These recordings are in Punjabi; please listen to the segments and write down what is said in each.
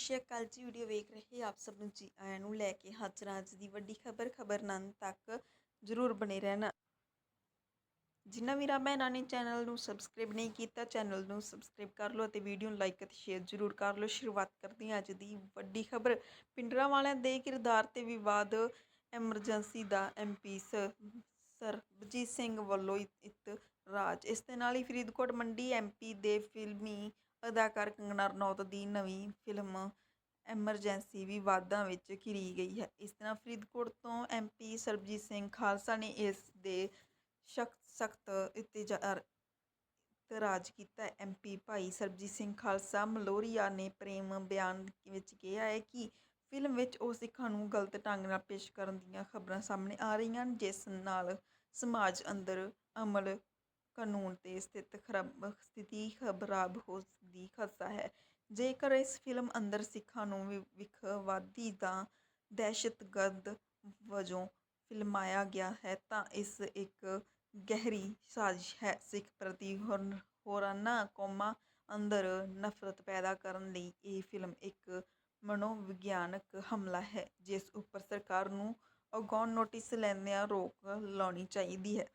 ਸ਼੍ਰੀ ਅਕਾਲ ਜੀ, ਵੀਡੀਓ ਵੇਖ ਰਹੇ ਆਪ ਸਭ ਨੂੰ ਜੀ ਆਇਆਂ ਨੂੰ ਲੈ ਕੇ ਹਾਜ਼ਰ ਅੱਜ ਦੀ ਵੱਡੀ ਖਬਰ ਖਬਰ ਨੰਨ ਤੱਕ ਜ਼ਰੂਰ ਬਣੇ ਰਹਿਣਾ। ਜਿਨ੍ਹਾਂ ਵੀਰਾਂ ਭੈਣਾਂ ਨੇ ਚੈਨਲ ਨੂੰ ਸਬਸਕ੍ਰਾਈਬ ਨਹੀਂ ਕੀਤਾ, ਚੈਨਲ ਨੂੰ ਸਬਸਕ੍ਰਾਈਬ ਕਰ ਲਓ ਅਤੇ ਵੀਡੀਓ ਨੂੰ ਲਾਈਕ ਅਤੇ ਸ਼ੇਅਰ ਜ਼ਰੂਰ ਕਰ ਲਓ। ਸ਼ੁਰੂਆਤ ਕਰਦੇ ਹਾਂ ਅੱਜ ਦੀ ਵੱਡੀ ਖਬਰ। ਪਿੰਡਰਾਂ ਵਾਲਿਆਂ ਦੇ ਕਿਰਦਾਰ ਤੇ ਵਿਵਾਦ, ਐਮਰਜੈਂਸੀ ਦਾ ਐਮਪੀ ਸਰਬਜੀਤ ਸਿੰਘ ਵੱਲੋਂ ਇਤਰਾਜ਼। ਇਸ ਦੇ ਨਾਲ ਹੀ ਫਰੀਦਕੋਟ ਮੰਡੀ ਐਮਪੀ ਦੇ ਫਿਲਮੀ ਅਦਾਕਾਰ ਕੰਗਨਾ ਰਣੌਤ ਦੀ ਨਵੀਂ ਫਿਲਮ ਐਮਰਜੈਂਸੀ ਵਿਵਾਦਾਂ ਵਿੱਚ ਘਿਰੀ ਗਈ ਹੈ। ਇਸ ਤਰ੍ਹਾਂ ਫਰੀਦਕੋਟ ਤੋਂ ਐਮਪੀ ਸਰਬਜੀਤ ਸਿੰਘ ਖਾਲਸਾ ਨੇ ਇਸ ਦੇ ਸਖਤ ਸਖਤ ਇਤਰਾਜ਼ ਕੀਤਾ। ਹੈ ਐਮਪੀ ਭਾਈ ਸਰਬਜੀਤ ਸਿੰਘ ਖਾਲਸਾ ਮਲੋਰੀਆ ਨੇ ਪ੍ਰੇਮ ਬਿਆਨ ਵਿੱਚ ਕਿਹਾ ਹੈ ਕਿ ਫਿਲਮ ਵਿੱਚ ਉਹ ਸਿੱਖਾਂ ਨੂੰ ਗਲਤ ਢੰਗ ਨਾਲ ਪੇਸ਼ ਕਰਨ ਦੀਆਂ ਖਬਰਾਂ ਸਾਹਮਣੇ ਆ ਰਹੀਆਂ ਹਨ, ਜਿਸ ਨਾਲ ਸਮਾਜ ਅੰਦਰ ਅਮਲ ਕਾਨੂੰਨ ਤੇ ਸਥਿਤ ਖਰਾਬ, ਸਥਿਤੀ ਖਰਾਬ ਹੋ ਦੀ ਖਦਸ਼ਾ ਹੈ। ਜੇਕਰ ਇਸ ਫਿਲਮ ਅੰਦਰ ਸਿੱਖਾਂ ਨੂੰ ਵਿਖਵਾਦੀ ਦਾ ਦਹਿਸ਼ਤਗਰਦ ਵਜੋਂ ਫਿਲਮਾਇਆ ਗਿਆ ਹੈ, ਤਾਂ ਇਸ ਇੱਕ ਗਹਿਰੀ ਸਾਜ਼ਿਸ਼ ਹੈ। ਸਿੱਖ ਪ੍ਰਤੀ ਹੋਰ ਹੋਰਾਨਾਂ ਕੌਮਾਂ ਅੰਦਰ ਨਫ਼ਰਤ ਪੈਦਾ ਕਰਨ ਲਈ ਇਹ ਫਿਲਮ ਇੱਕ ਮਨੋਵਿਗਿਆਨਕ ਹਮਲਾ ਹੈ, ਜਿਸ ਉੱਪਰ ਸਰਕਾਰ ਨੂੰ ਅਗਾਊਂ ਨੋਟਿਸ ਲੈਂਦਿਆਂ ਰੋਕ ਲਾਉਣੀ ਚਾਹੀਦੀ ਹੈ।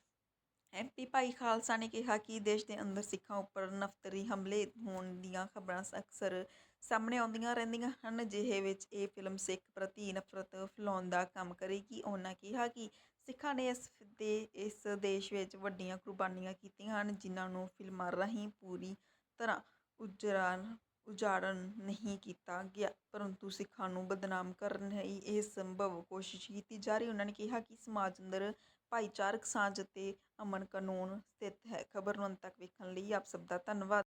ਐਮਪੀ ਭਾਈ ਖਾਲਸਾ ਨੇ ਕਿਹਾ ਕਿ ਦੇਸ਼ ਦੇ ਅੰਦਰ ਸਿੱਖਾਂ ਉੱਪਰ ਨਫਤਰੀ ਹਮਲੇ ਹੋਣ ਦੀਆਂ ਖਬਰਾਂ ਅਕਸਰ ਸਾਹਮਣੇ ਆਉਂਦੀਆਂ ਰਹਿੰਦੀਆਂ ਹਨ। ਜਿਹੇ ਵਿੱਚ ਇਹ ਫਿਲਮ ਸਿੱਖ ਪ੍ਰਤੀ ਨਫ਼ਰਤ ਫੈਲਾਉਣ ਦਾ ਕੰਮ ਕਰੇਗੀ। ਉਹਨਾਂ ਕਿਹਾ ਕਿ ਸਿੱਖਾਂ ਨੇ ਇਸ ਦੇ, ਇਸ ਦੇਸ਼ ਵਿੱਚ ਵੱਡੀਆਂ ਕੁਰਬਾਨੀਆਂ ਕੀਤੀਆਂ ਹਨ, ਜਿਨ੍ਹਾਂ ਨੂੰ ਫਿਲਮਾਂ ਰਾਹੀਂ ਪੂਰੀ ਤਰ੍ਹਾਂ ਉਜੜਨ ਉਜਾੜਨ ਨਹੀਂ ਕੀਤਾ ਗਿਆ, ਪਰੰਤੂ ਸਿੱਖਾਂ ਨੂੰ ਬਦਨਾਮ ਕਰਨ ਲਈ ਇਹ ਸੰਭਵ ਕੋਸ਼ਿਸ਼ ਕੀਤੀ ਜਾ ਰਹੀ। ਉਹਨਾਂ ਨੇ ਕਿਹਾ ਕਿ ਸਮਾਜ ਅੰਦਰ ਭਾਈਚਾਰਕ ਸਾਂਝ ਅਤੇ ਅਮਨ ਕਾਨੂੰਨ ਸਥਿਤ ਹੈ। ਖਬਰ ਨੂੰ ਅੰਤ ਤੱਕ ਵੇਖਣ ਲਈ ਆਪ ਸਭ ਦਾ ਧੰਨਵਾਦ।